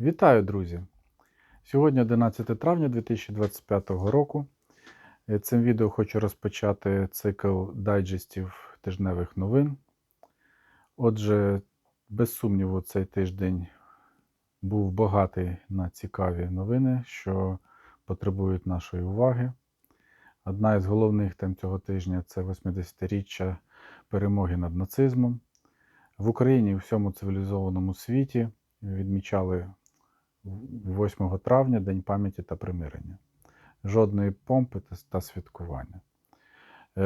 Вітаю, друзі! Сьогодні 11 травня 2025 року. Е, Цим відео хочу розпочати цикл дайджестів тижневих новин. Отже, без сумніву, цей тиждень був багатий на цікаві новини, що потребують нашої уваги. Одна із головних тем цього тижня це 80-річчя перемоги над нацизмом. В Україні і всьому цивілізованому світі відмічали 8 травня День пам'яті та примирення. Жодної помпи та- святкування. Е,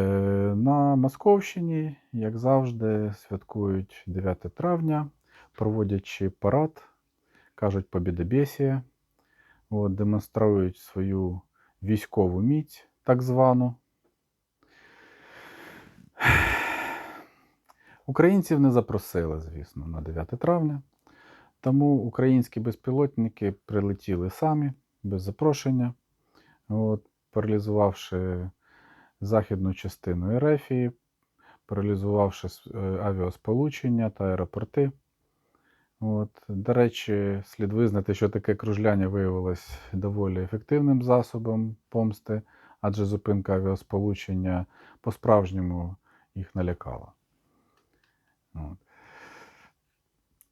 На Московщині, як завжди, святкують 9 травня, проводячи парад, кажуть побідобєсія, от, демонструють свою військову міць, так звану. Українців не запросили, звісно, на 9 травня. Тому українські безпілотники прилетіли самі, без запрошення, от, паралізувавши західну частину Ерефії, паралізувавши е, авіасполучення та аеропорти. От. До речі, слід визнати, що таке кружляння виявилось доволі ефективним засобом помсти, адже зупинка авіасполучення по-справжньому їх налякала. От.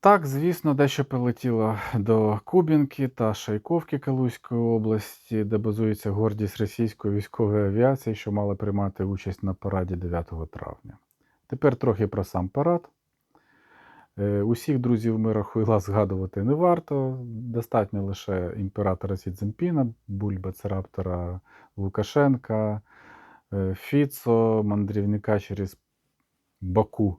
Так, звісно, дещо прилетіло до Кубінки та Шайковки Калузької області, де базується гордість російської військової авіації, що мала приймати участь на параді 9 травня. Тепер трохи про сам парад. Е, Усіх друзів мира Хуйла згадувати не варто. Достатньо лише імператора Сі Цзіньпіна, Бульба Цераптора Лукашенка, е, Фіцо, мандрівника через Баку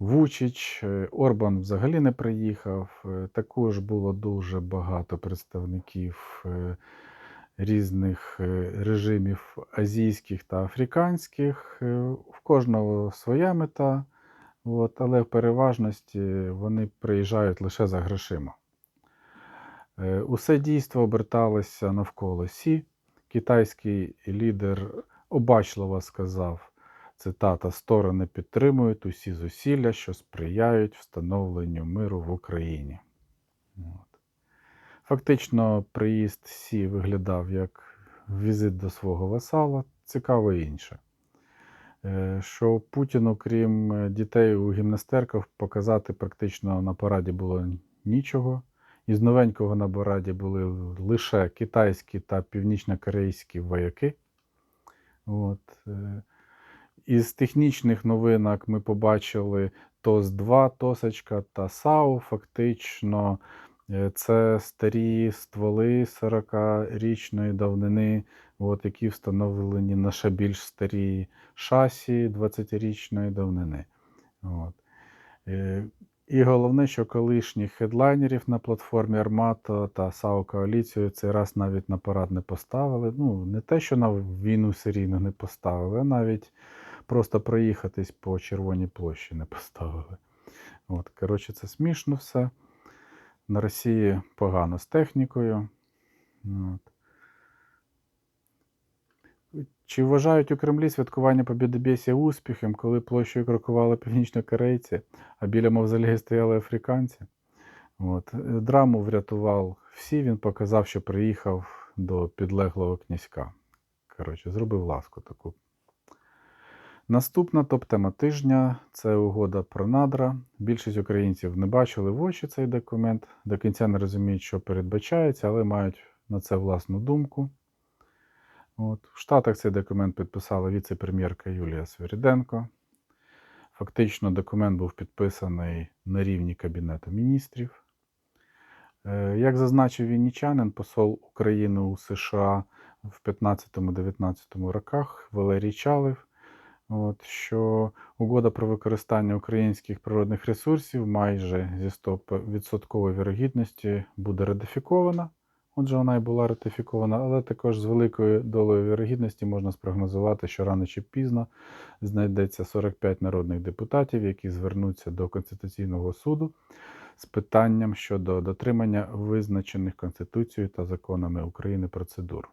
Вучич, е, Орбан взагалі не приїхав. Е, Також було дуже багато представників е, різних режимів азійських та африканських. В кожного своя мета, от, але в переважності вони приїжджають лише за грошима. Усе дійство оберталося навколо Сі. Китайський лідер обачливо сказав, цитата, сторони підтримують усі зусилля, що сприяють встановленню миру в Україні. От. Фактично, приїзд Сі виглядав як візит до свого васала, цікаво інше. Е, Що Путіну, крім е, дітей у гімнастерках, показати практично на параді було нічого. Із новенького на параді були лише китайські та північнокорейські вояки. От. Із технічних новинок ми побачили ТОС-2, Тосочка та САУ. Фактично, е, це старі стволи 40-річної давнини, от, які встановлені на ще більш старі шасі 20-річної давнини. От. Е, І головне, що колишніх хедлайнерів на платформі Армато та САУ Коаліцію цей раз навіть на парад не поставили. Ну, не те, що на війну серійно не поставили, а навіть просто проїхатись по Червоній площі не поставили. От, коротше, це смішно все. На Росії погано з технікою. От. Чи вважають у Кремлі святкування Побєдобєсія успіхом, коли площею крокували північнокорейці, а біля мавзолею стояли африканці? От. Драму врятував всі, він показав, що приїхав до підлеглого князька. Коротше, зробив ласку таку. Наступна топ-тема тижня це угода про надра. Більшість українців не бачили в очі цей документ, до кінця не розуміють, що передбачається, але мають на це власну думку. От. В Штатах цей документ підписала віце-прем'єрка Юлія Свириденко. Фактично, документ був підписаний на рівні Кабінету міністрів. Е, Як зазначив віннічанин, посол України у США в 15-19 роках Валерій Чалив, от, що угода про використання українських природних ресурсів майже зі 100% вірогідності буде ратифікована. Отже, вона і була ратифікована, але також з великою долею вірогідності можна спрогнозувати, що рано чи пізно знайдеться 45 народних депутатів, які звернуться до Конституційного суду з питанням щодо дотримання визначених Конституцією та законами України процедур,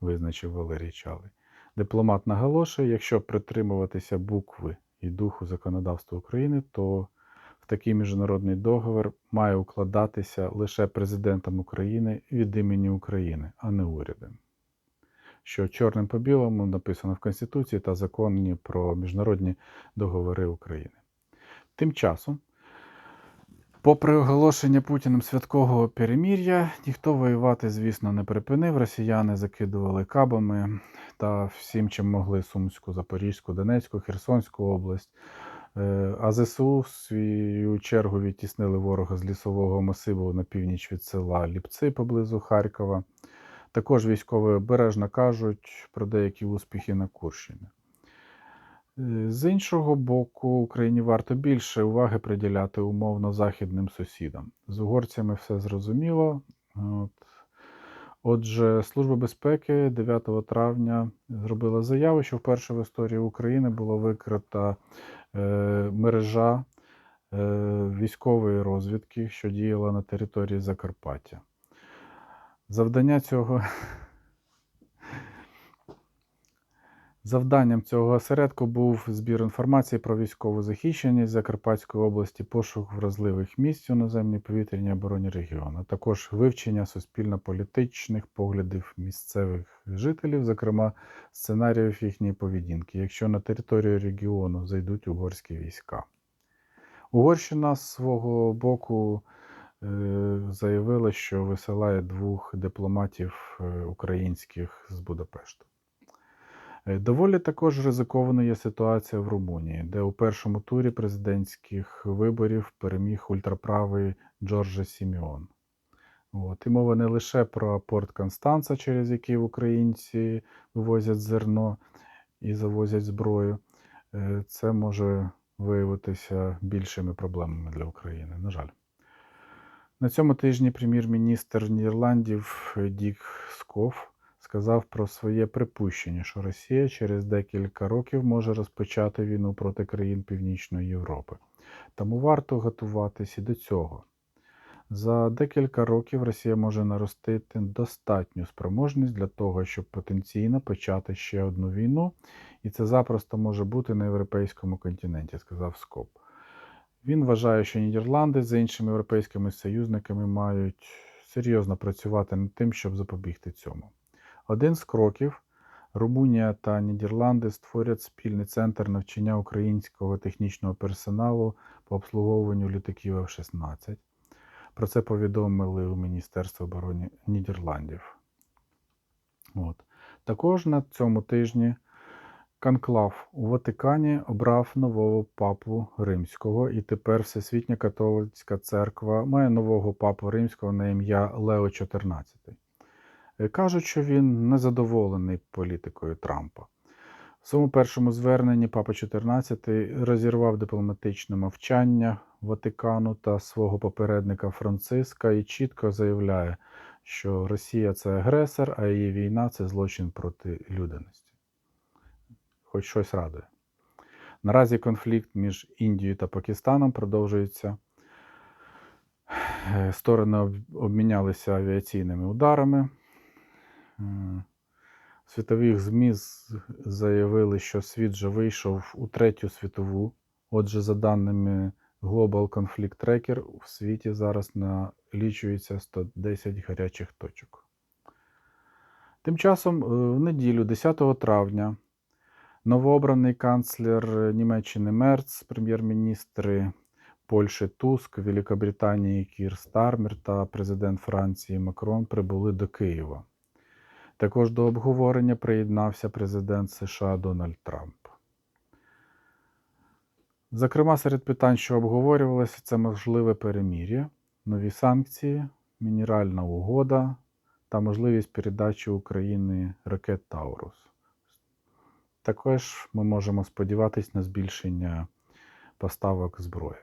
визначив Валерій Чалий. Дипломат наголошує, якщо притримуватися букви і духу законодавства України, то в такий міжнародний договір має укладатися лише президентом України від імені України, а не урядом. Що чорним по білому написано в Конституції та законі про міжнародні договори України. Тим часом, попри оголошення Путіним святкового перемір'я, ніхто воювати, звісно, не припинив. Росіяни закидували кабами та всім, чим могли Сумську, Запорізьку, Донецьку, Херсонську область. Е, А ЗСУ, в свою чергу, відтіснили ворога з лісового масиву на північ від села Ліпци поблизу Харкова. Також військові обережно кажуть про деякі успіхи на Курщині. Е, З іншого боку, Україні варто більше уваги приділяти умовно західним сусідам. З угорцями все зрозуміло. От. Отже, Служба безпеки 9 травня зробила заяву, що вперше в історії України була викрита е, мережа е, військової розвідки, що діяла на території Закарпаття. Завдання цього. Завданням цього осередку був збір інформації про військову захищеність Закарпатської області, пошук вразливих місць у наземній повітряній обороні регіону, а також вивчення суспільно-політичних поглядів місцевих жителів, зокрема сценаріїв їхньої поведінки, якщо на територію регіону зайдуть угорські війська. Угорщина з свого боку е, заявила, що висилає двох дипломатів е, українських з Будапешту. Е, Доволі також ризикованою є ситуація в Румунії, де у першому турі президентських виборів переміг ультраправий Джорджа Сіміон. От. І мова не лише про порт Констанца, через який українці вивозять зерно і завозять зброю. Е, Це може виявитися більшими проблемами для України, на жаль. На цьому тижні прем'єр-міністр Нідерландів Дік Скоф сказав про своє припущення, що Росія через декілька років може розпочати війну проти країн Північної Європи. Тому варто готуватися до цього. За декілька років Росія може наростити достатню спроможність для того, щоб потенційно почати ще одну війну, і це запросто може бути на європейському континенті, сказав Скоп. Він вважає, що Нідерланди з іншими європейськими союзниками мають серйозно працювати над тим, щоб запобігти цьому. Один з кроків Румунія та Нідерланди створять спільний центр навчання українського технічного персоналу по обслуговуванню літаків F-16. Про це повідомили у Міністерстві оборони Нідерландів. От. Також на цьому тижні Конклав у Ватикані обрав нового папу римського, і тепер Всесвітня католицька церква має нового папу римського на ім'я Лео XIV. Кажуть, що він незадоволений політикою Трампа. В своєму першому зверненні папа XIV розірвав дипломатичне мовчання Ватикану та свого попередника Франциска і чітко заявляє, що Росія це агресор, а її війна це злочин проти людяності. Хоч щось радує. Наразі конфлікт між Індією та Пакистаном продовжується. Е, Сторони обмінялися авіаційними ударами. Світових ЗМІ заявили, що світ вже вийшов у третю світову. Отже, за даними Global Conflict Tracker, в світі зараз налічується 110 гарячих точок. Тим часом, е, в неділю, 10 травня, новообраний канцлер Німеччини Мерц, прем'єр-міністри Польщі Туск, Великобританії Кір Стармер та президент Франції Макрон прибули до Києва. Також до обговорення приєднався президент США Дональд Трамп. Зокрема, серед питань, що обговорювалися, це можливе перемір'я, нові санкції, мінеральна угода та можливість передачі України ракет Таурус. Також ми можемо сподіватися на збільшення поставок зброї.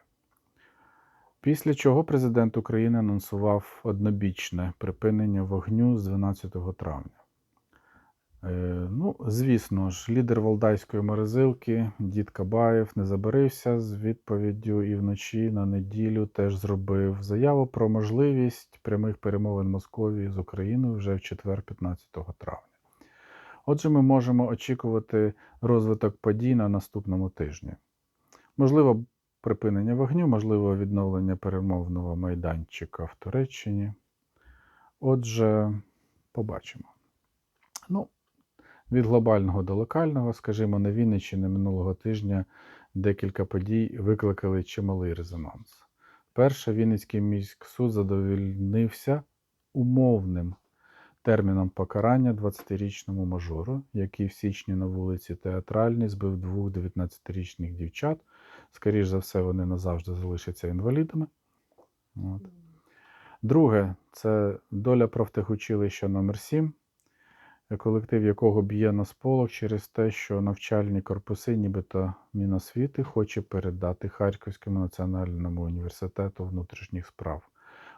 Після чого президент України анонсував однобічне припинення вогню з 12 травня. Е, Ну, звісно ж, лідер Валдайської морозилки Дід Кабаєв не забарився з відповіддю і вночі на неділю теж зробив заяву про можливість прямих перемовин Московії з Україною вже в четвер, 15 травня. Отже, ми можемо очікувати розвиток подій на наступному тижні. Можливо, припинення вогню, можливо, відновлення перемовного майданчика в Туреччині. Отже, побачимо. Ну, від глобального до локального, скажімо, на Вінниччині минулого тижня декілька подій викликали чималий резонанс. Перше, Вінницький міськсуд задовольнився умовним терміном покарання 20-річному мажору, який в січні на вулиці Театральній збив двох 19-річних дівчат. Скоріше за все, вони назавжди залишаться інвалідами. От. Друге, це доля профтехучилища номер 7 колектив якого б'є на сполох через те, що навчальні корпуси, нібито Міносвіти, хоче передати Харківському національному університету внутрішніх справ.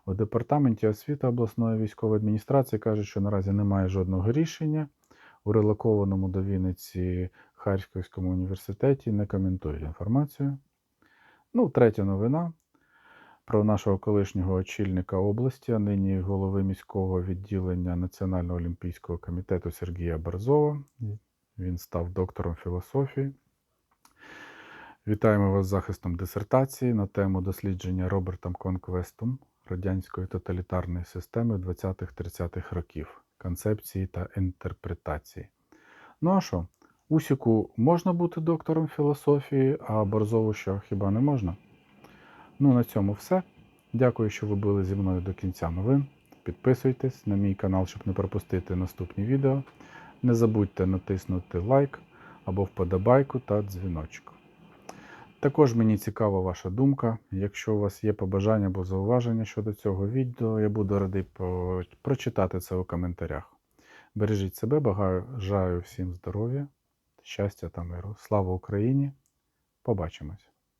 У департаменті освіти обласної військової адміністрації кажуть, що наразі немає жодного рішення. У релокованому до Вінниці Харківському університеті не коментують інформацію. Ну, третя новина про нашого колишнього очільника області, а нині голови міського відділення Національного олімпійського комітету Сергія Борзова. Він став доктором філософії. Вітаємо вас з захистом дисертації на тему дослідження Робертом Конквестом радянської тоталітарної системи 20-30-х років, концепції та інтерпретації. Ну а що? Усіку можна бути доктором філософії, а Борзову що хіба не можна? Ну, на цьому все. Дякую, що ви були зі мною до кінця новин. Підписуйтесь на мій канал, щоб не пропустити наступні відео. Не забудьте натиснути лайк або вподобайку та дзвіночок. Також мені цікава ваша думка. Якщо у вас є побажання або зауваження щодо цього відео, я буду радий прочитати це у коментарях. Бережіть себе, бажаю всім здоров'я, щастя та миру. Слава Україні! Побачимось!